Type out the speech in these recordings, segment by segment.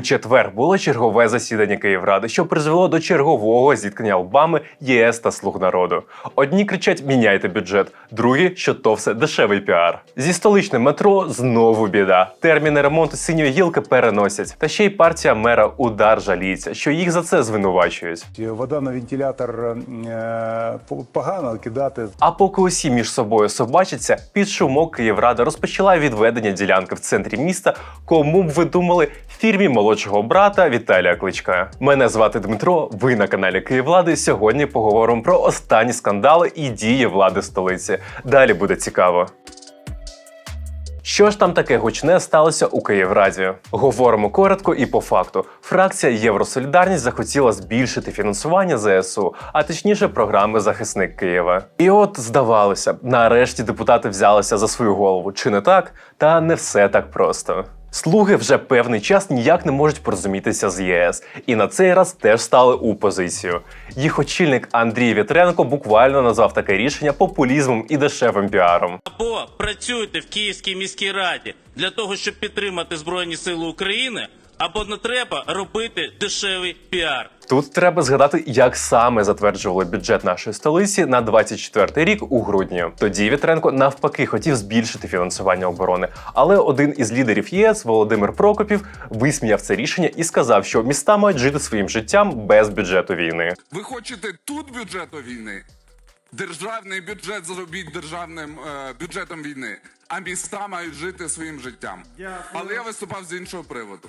У четвер було чергове засідання Київради, що призвело до чергового зіткнення лбами ЄС та Слуг народу. Одні кричать міняйте бюджет, другі, що то все дешевий піар. Зі столичним метро знову біда. Терміни ремонту синьої гілки переносять. Та ще й партія мера удар жаліється, що їх за це звинувачують. Вода на вентилятор е, погано кидати. А поки усі між собою собачаться, під шумок Київрада розпочала відведення ділянки в центрі міста. Кому б ви думали, фірмі молодшого брата Віталія Кличка. Мене звати Дмитро. Ви на каналі Київлади. Сьогодні поговоримо про останні скандали і дії влади столиці. Далі буде цікаво. Що ж там таке гучне сталося у Київраді? Говоримо коротко і по факту. Фракція Євросолідарність захотіла збільшити фінансування ЗСУ, а точніше програми Захисник Києва. І от здавалося нарешті депутати взялися за свою голову. Чи не так? Та не все так просто. Слуги вже певний час ніяк не можуть порозумітися з ЄС, і на цей раз теж стали у позицію. Їх очільник Андрій Вітренко буквально назвав таке рішення популізмом і дешевим піаром. або працюйте в Київській міській раді для того, щоб підтримати Збройні Сили України, або не треба робити дешевий піар. Тут треба згадати, як саме затверджували бюджет нашої столиці на 24 рік у грудні. Тоді Вітренко навпаки хотів збільшити фінансування оборони, але один із лідерів ЄС Володимир Прокопів висміяв це рішення і сказав, що міста мають жити своїм життям без бюджету війни. Ви хочете тут бюджету війни? Державний бюджет зробіть державним е, бюджетом війни, а міста мають жити своїм життям. Але я виступав з іншого приводу.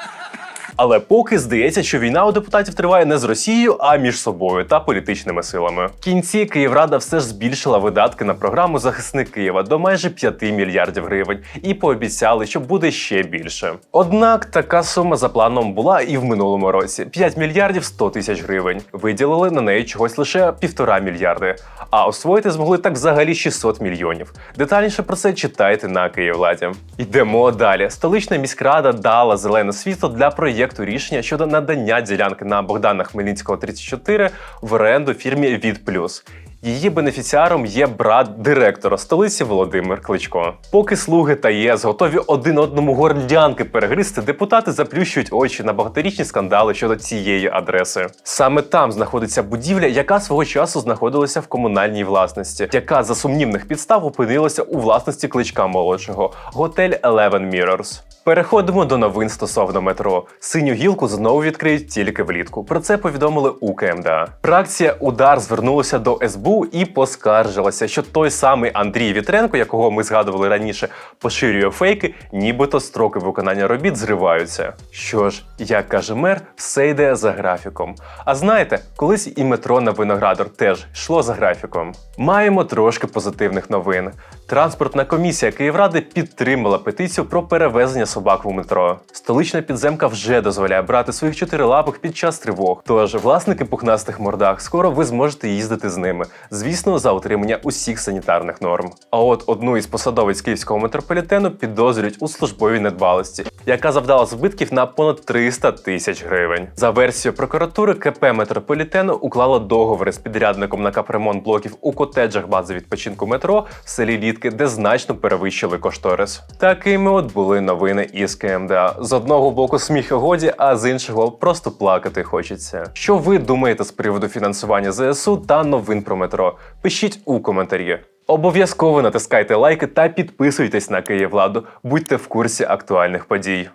Але поки здається, що війна у депутатів триває не з Росією, а між собою та політичними силами. В кінці Київрада все ж збільшила видатки на програму Захисник Києва до майже 5 мільярдів гривень і пообіцяли, що буде ще більше. Однак така сума за планом була і в минулому році 5 мільярдів 100 тисяч гривень. Виділили на неї чогось лише півтора мільярди. А освоїти змогли так взагалі 600 мільйонів. Детальніше про це читайте на Київладі. Йдемо далі. Столична міськрада дала зелене світло для проєкту рішення щодо надання ділянки на Богдана Хмельницького 34 в оренду фірмі Від Плюс. Її бенефіціаром є брат директора столиці Володимир Кличко. Поки слуги та ЄС готові один одному горлянки перегризти, депутати заплющують очі на багаторічні скандали щодо цієї адреси. Саме там знаходиться будівля, яка свого часу знаходилася в комунальній власності, яка за сумнівних підстав опинилася у власності кличка молодшого готель Eleven Mirrors. Переходимо до новин стосовно метро. Синю гілку знову відкриють тільки влітку. Про це повідомили у КМДА. Фракція Удар звернулася до СБУ і поскаржилася, що той самий Андрій Вітренко, якого ми згадували раніше, поширює фейки, нібито строки виконання робіт зриваються. Що ж, як каже мер, все йде за графіком. А знаєте, колись і метро на виноградар теж йшло за графіком. Маємо трошки позитивних новин. Транспортна комісія Київради підтримала петицію про перевезення собак у метро. Столична підземка вже дозволяє брати своїх чотирилапих під час тривог. Тож власники пухнастих мордах скоро ви зможете їздити з ними, звісно, за утримання усіх санітарних норм. А от одну із посадовиць київського метрополітену підозрюють у службовій недбалості, яка завдала збитків на понад 300 тисяч гривень. За версією прокуратури, КП метрополітену уклало договори з підрядником на капремонт блоків у котеджах бази відпочинку метро в селі Літки, де значно перевищили кошторис. Такими от були новини із КМДА. З одного боку сміх годі, а з іншого просто плакати хочеться. Що ви думаєте з приводу фінансування ЗСУ та новин про метро? Пишіть у коментарі. Обов'язково натискайте лайки та підписуйтесь на Київладу. Будьте в курсі актуальних подій.